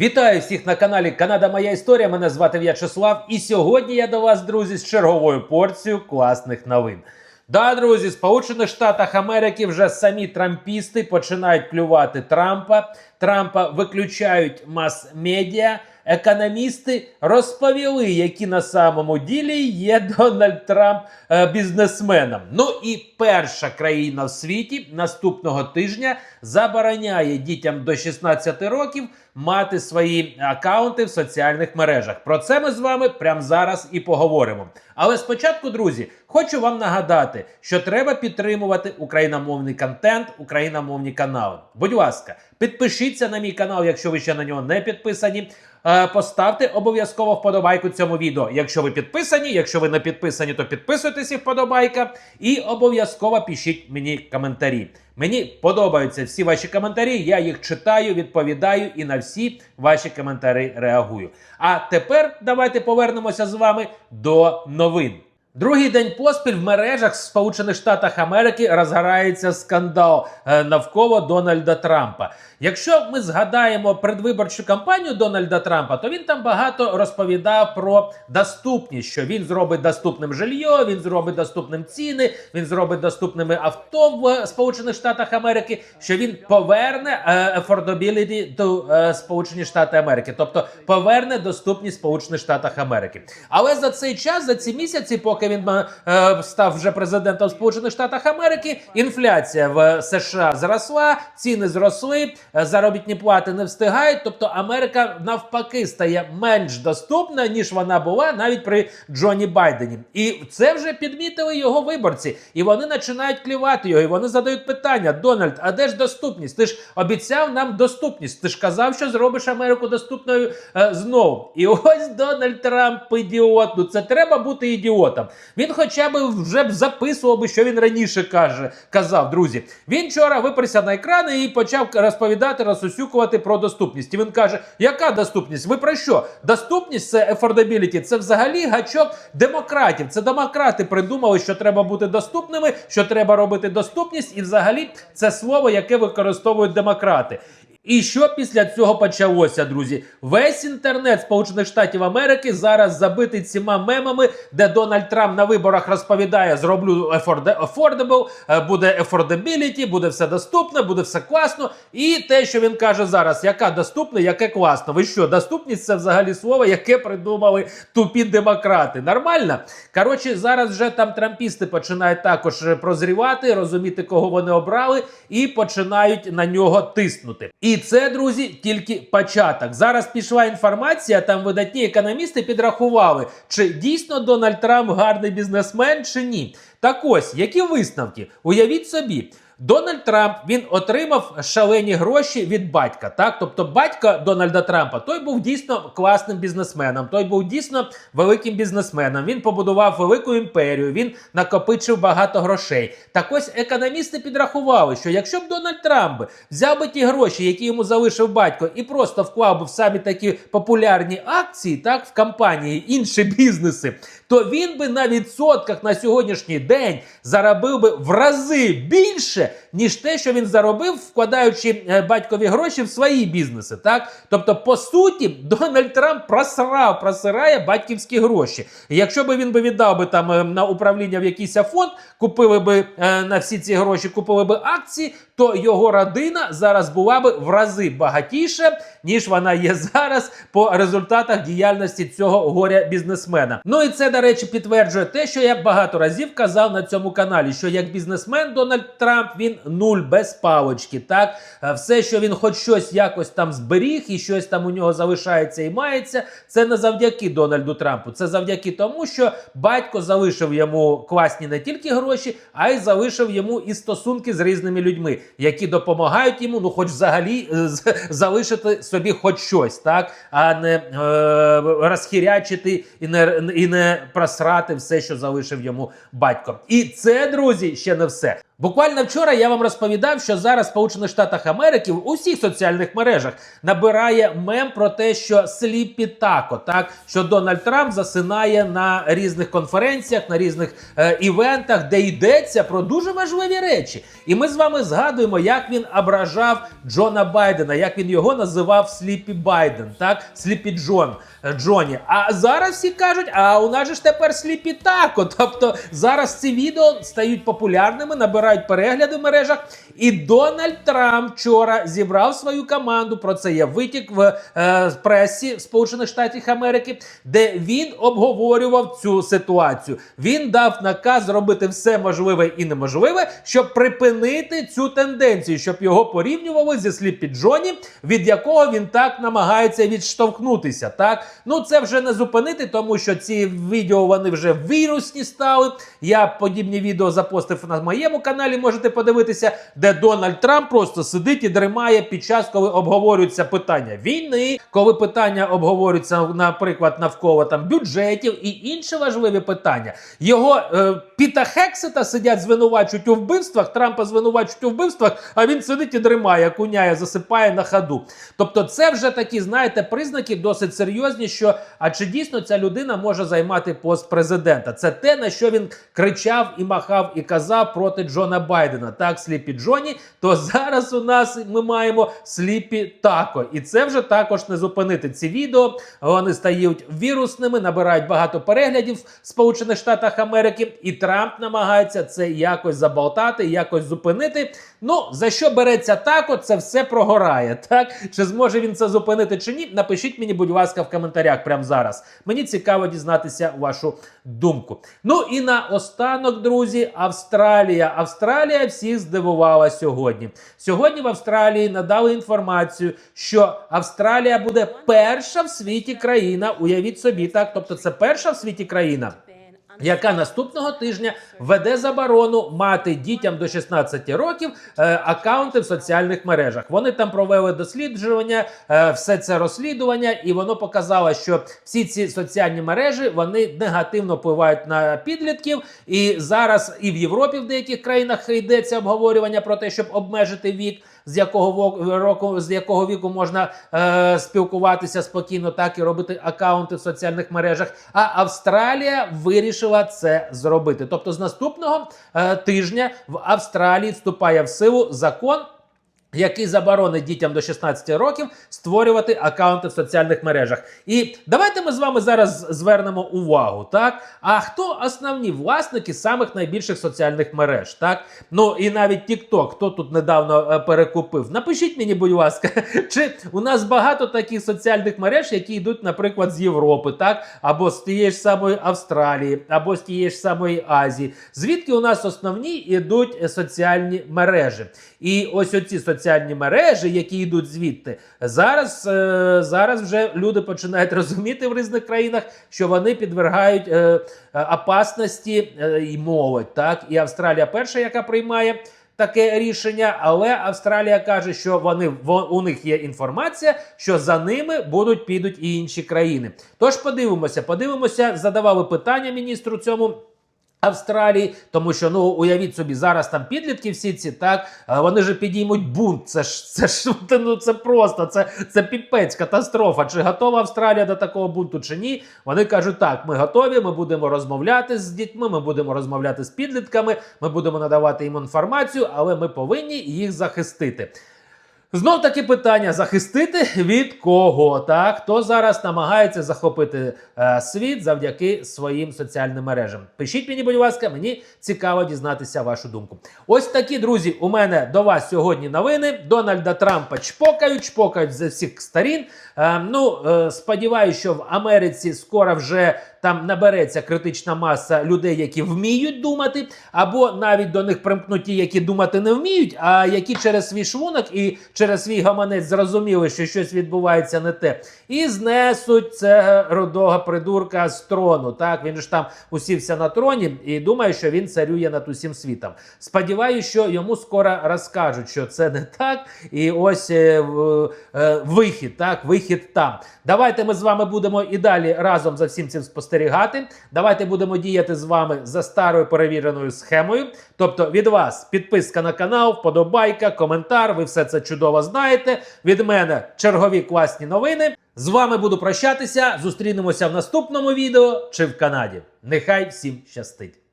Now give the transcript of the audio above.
Вітаю всіх на каналі Канада Моя Історія. Мене звати В'ячеслав. І сьогодні я до вас, друзі, з черговою порцією класних новин. Да, друзі, Сполучених Штатах Америки вже самі трампісти починають клювати Трампа. Трампа виключають мас-медіа. Економісти розповіли, які на самому ділі є Дональд Трамп е, бізнесменом. Ну і перша країна в світі наступного тижня забороняє дітям до 16 років мати свої акаунти в соціальних мережах. Про це ми з вами прямо зараз і поговоримо. Але спочатку, друзі, хочу вам нагадати, що треба підтримувати україномовний контент, україномовні канали. Будь ласка, підпишіться на мій канал, якщо ви ще на нього не підписані. Е, Поставте обов'язково вподобайку цьому відео. Якщо ви підписані, якщо ви не підписані, то підписуйтесь і вподобайка. І обов'язково пишіть мені коментарі. Мені подобаються всі ваші коментарі. Я їх читаю, відповідаю і на всі ваші коментарі реагую. А тепер давайте повернемося з вами до новин. Другий день поспіль в мережах Сполучених Штатах Америки розгорається скандал е, навколо Дональда Трампа. Якщо ми згадаємо предвиборчу кампанію Дональда Трампа, то він там багато розповідав про доступність, що він зробить доступним жилье, він зробить доступним ціни, він зробить доступними авто в Сполучених Штатах Америки, що він поверне е, affordability до е, Сполучені Штати Америки, тобто поверне доступність Сполучених Штатах Америки. Але за цей час, за ці місяці, поки він е, став вже президентом Сполучених Штатів Америки, інфляція в США зросла, ціни зросли, е, заробітні плати не встигають. Тобто Америка навпаки стає менш доступна, ніж вона була навіть при Джоні Байдені. І це вже підмітили його виборці. І вони починають клівати його. І вони задають питання: Дональд, а де ж доступність? Ти ж обіцяв нам доступність. Ти ж казав, що зробиш Америку доступною е, знову. І ось Дональд Трамп ідіот. Ну це треба бути ідіотом. Він хоча б вже б записував би, що він раніше каже, казав, друзі. Він вчора виперся на екрани і почав розповідати, розсусюкувати про доступність. І він каже: яка доступність? Ви про що? Доступність це affordability, це взагалі гачок демократів. Це демократи придумали, що треба бути доступними, що треба робити доступність, і взагалі це слово, яке використовують демократи. І що після цього почалося, друзі? Весь інтернет Сполучених Штатів Америки зараз забитий цими мемами, де Дональд Трамп на виборах розповідає: зроблю afford- affordable, е, буде affordability, буде все доступне, буде все класно. І те, що він каже зараз, яка доступна, яке класно. Ви що, доступність це взагалі слово, яке придумали тупі демократи. Нормально? Коротше, зараз вже там трампісти починають також прозрівати, розуміти, кого вони обрали, і починають на нього тиснути. І це, друзі, тільки початок. Зараз пішла інформація, там видатні економісти підрахували, чи дійсно Дональд Трамп гарний бізнесмен, чи ні. Так ось, які висновки? Уявіть собі. Дональд Трамп він отримав шалені гроші від батька. Так, тобто, батько Дональда Трампа той був дійсно класним бізнесменом, той був дійсно великим бізнесменом. Він побудував велику імперію, він накопичив багато грошей. Так ось економісти підрахували, що якщо б Дональд Трамп взяв би ті гроші, які йому залишив батько, і просто вклав би в самі такі популярні акції, так в компанії, інші бізнеси, то він би на відсотках на сьогоднішній день заробив би в рази більше, ніж те, що він заробив, вкладаючи е, батькові гроші в свої бізнеси. Так, тобто, по суті, Дональд Трамп просрав, просирає батьківські гроші. Якщо би він би віддав би там е, на управління в якийсь фонд, купили би е, на всі ці гроші, купили би акції, то його родина зараз була би в рази багатіша, ніж вона є зараз по результатах діяльності цього горя бізнесмена. Ну і це, до речі, підтверджує те, що я багато разів казав на цьому каналі, що як бізнесмен Дональд Трамп він нуль без палочки. Так, Е, все, що він хоч щось якось там зберіг, і щось там у нього залишається і мається, це не завдяки Дональду Трампу. Це завдяки тому, що батько залишив йому класні не тільки гроші, а й залишив йому і стосунки з різними людьми, які допомагають йому, ну, хоч взагалі е, залишити собі хоч щось, так, а не е, розхірячити і не, і не просрати все, що залишив йому батько. І це, друзі, ще не все. Буквально вчора я вам розповідав, що зараз Сполучених Штатах Америки в усіх соціальних мережах набирає мем про те, що сліпі тако, так що Дональд Трамп засинає на різних конференціях, на різних е, івентах, де йдеться про дуже важливі речі. І ми з вами згадуємо, як він ображав Джона Байдена, як він його називав Сліпі Байден, так Сліпі Джон е, Джоні. А зараз всі кажуть, а у нас же ж тепер сліпі тако. Тобто зараз ці відео стають популярними, набирають перегляди в мережах. І Дональд Трамп вчора зібрав свою команду. Про це є витік в е, пресі Сполучених Штатів Америки, де він обговорював цю ситуацію. Він дав наказ зробити все можливе і неможливе, щоб припинити цю тенденцію, щоб його порівнювали зі Сліпі Джоні, від якого він так намагається відштовхнутися. Так, ну це вже не зупинити, тому що ці відео вони вже вірусні стали. Я подібні відео запостив на моєму каналі. Можете подивитися, де Дональд Трамп просто сидить і дримає під час, коли обговорюються питання війни, коли питання обговорюються, наприклад, навколо там бюджетів і інші важливі питання. Його е, Піта Хексета сидять, звинувачують у вбивствах. Трампа звинувачують у вбивствах, а він сидить і дримає, куняє, засипає на ходу. Тобто, це вже такі, знаєте, признаки досить серйозні, що а чи дійсно ця людина може займати пост президента? Це те, на що він кричав і махав і казав проти Джона Байдена. Так, сліпі Джоні. То зараз у нас ми маємо сліпі тако, і це вже також не зупинити. Ці відео вони стають вірусними, набирають багато переглядів в Сполучених Штатах Америки, і Трамп намагається це якось заболтати, якось зупинити. Ну за що береться тако, це все прогорає. Так чи зможе він це зупинити чи ні? Напишіть мені, будь ласка, в коментарях прямо зараз. Мені цікаво дізнатися вашу думку. Ну і на останок, друзі, Австралія. Австралія всіх здивувала сьогодні. Сьогодні в Австралії надали інформацію, що Австралія буде перша в світі країна. Уявіть собі, так, тобто це перша в світі країна. Яка наступного тижня веде заборону мати дітям до 16 років е, акаунти в соціальних мережах? Вони там провели дослідження, е, все це розслідування, і воно показало, що всі ці соціальні мережі вони негативно впливають на підлітків. І зараз і в Європі в деяких країнах йдеться обговорювання про те, щоб обмежити вік з якого року, з якого віку можна е, спілкуватися спокійно, так і робити акаунти в соціальних мережах. А Австралія вирішила це зробити. Тобто, з наступного е, тижня в Австралії вступає в силу закон. Який заборонить дітям до 16 років створювати акаунти в соціальних мережах. І давайте ми з вами зараз звернемо увагу, так? А хто основні власники самих найбільших соціальних мереж? Так? Ну і навіть TikTok, хто тут недавно е, перекупив. Напишіть мені, будь ласка, чи у нас багато таких соціальних мереж, які йдуть, наприклад, з Європи, так? Або з тієї ж самої Австралії, або з тієї ж самої Азії. Звідки у нас основні йдуть е, соціальні мережі? І ось оці соціальні мережі, які йдуть звідти, зараз, е, зараз вже люди починають розуміти в різних країнах, що вони підвергають е, опасності е, і молодь. Так, і Австралія перша, яка приймає. Таке рішення, але Австралія каже, що вони во- у них є інформація, що за ними будуть підуть і інші країни. Тож подивимося, подивимося, задавали питання міністру цьому. Австралії, тому що ну уявіть собі, зараз там підлітки всі ці так вони ж підіймуть бунт. Це ж це ж ну це просто це, це піпець, катастрофа. Чи готова Австралія до такого бунту, чи ні? Вони кажуть, так, ми готові, ми будемо розмовляти з дітьми, ми будемо розмовляти з підлітками, ми будемо надавати їм інформацію, але ми повинні їх захистити. Знов таки питання: захистити від кого? Так, хто зараз намагається захопити е, світ завдяки своїм соціальним мережам? Пишіть мені, будь ласка, мені цікаво дізнатися вашу думку. Ось такі друзі. У мене до вас сьогодні новини. Дональда Трампа чпокають, чпокають з всіх сторін. Е, ну е, сподіваюся, що в Америці скоро вже там набереться критична маса людей, які вміють думати, або навіть до них примкнуть ті, які думати не вміють, а які через свій шлунок і через свій гаманець зрозуміли, що щось відбувається не те, і знесуть це родога придурка з трону. Так він ж там усівся на троні і думає, що він царює над усім світом. Сподіваюся, що йому скоро розкажуть, що це не так, і ось е, е, вихід, так, вихід там. Давайте ми з вами будемо і далі разом за всім цим спостерігати. Спостерігати. Давайте будемо діяти з вами за старою перевіреною схемою. Тобто від вас підписка на канал, вподобайка, коментар. Ви все це чудово знаєте. Від мене чергові класні новини. З вами буду прощатися. Зустрінемося в наступному відео чи в Канаді. Нехай всім щастить!